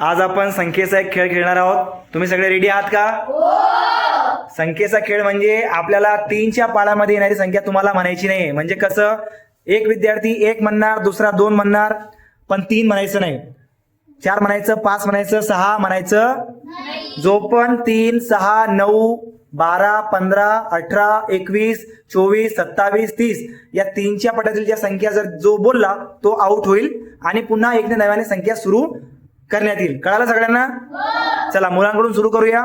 आज आपण संख्येचा एक खेळ खेळणार आहोत. तुम्ही सगळे रेडी आहात का? संख्येचा खेळ म्हणजे आपल्याला तीनच्या पाळामध्ये येणारी संख्या तुम्हाला म्हणायची नाही म्हणजे कसं? एक विद्यार्थी एक म्हणणार दुसरा दोन म्हणणार पण तीन म्हणायचं नाही. चार म्हणायचं पाच म्हणायचं सहा म्हणायचं. जो पण तीन सहा नऊ बारा पंधरा अठरा एकवीस चोवीस सत्तावीस तीस या तीनच्या पटातील ज्या संख्या जर जो बोलला तो आउट होईल आणि पुन्हा एक नव्याने संख्या सुरू करण्यात येईल. कळालं सगळ्यांना? चला मुलांकडून सुरू करूया.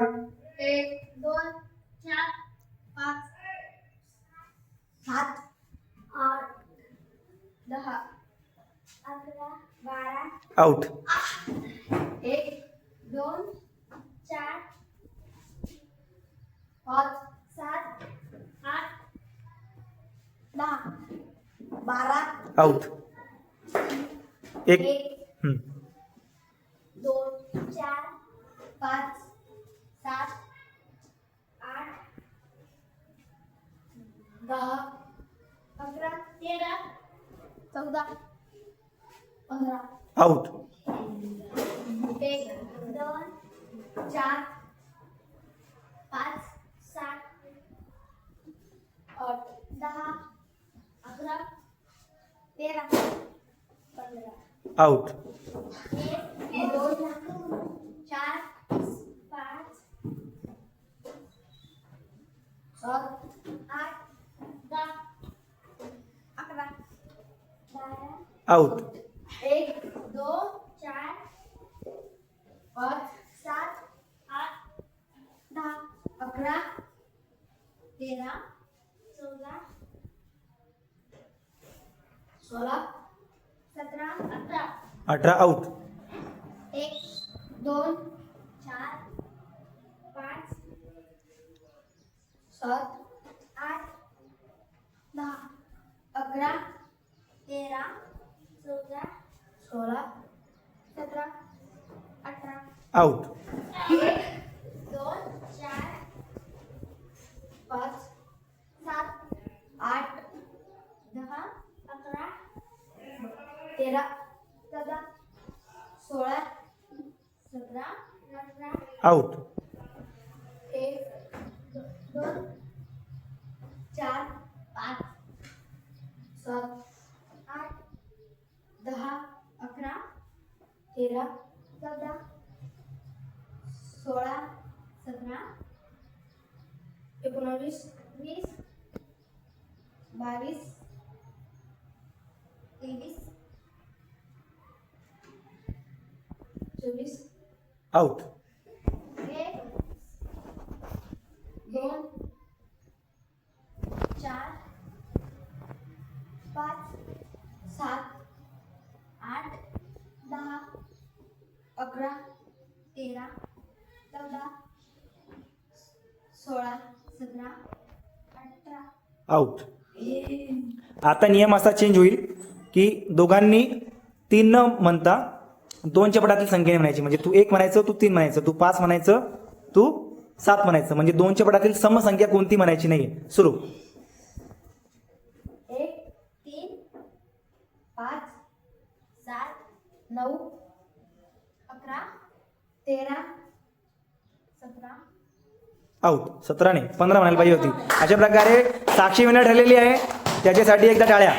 आउट एक दोन चार पाच सात आठ दहा बारा आउट एक. एक. चार पाच सात आठ दहा अकरा तेरा चौदा पंधरा आउट एक दोन चार पाच सात आठ दहा अकरा तेरा पंधरा आउट एक आउट एक दोन चार पाच सात आठ दहा अकरा तेरा चौदा सोळा सतरा अठरा अठरा आउट एक दोन चार पाच सात आठ दहा अकरा तेरा चौदा सोळा सतरा अठरा. आउट एक दोन चार पाच सात आठ दहा अकरा तेरा चौदा सोळा सतरा अठरा. आउट एक दोन चार पाच सात आठ दहा अकरा तेरा चौदा सोळा सतरा एकोणावीस वीस बावीस तेवीस चोवीस. आउट एक दोन चार पाच सात आठ दहा अकरा तेरा चौदा सोळा सतरा अठरा. आउट आता नियम असा चेंज होईल की दोघांनी तीन न म्हणता दोनच्या पटातील संख्येने म्हणायची. म्हणजे तू एक म्हणायचं तू तीन म्हणायचं. तू पाच म्हणायचं तू सात म्हणायचं. म्हणजे दोनच्या पटातील समसंख्या कोणती म्हणायची नाही सुरू एक तीन पाच सात नऊ अकरा तेरा सतरा आऊट सतराने पंधरा म्हणायला पाहिजे होती. अशा प्रकारे साक्षी विनर ठरलेली आहे. त्याच्यासाठी एकदा टाळ्या.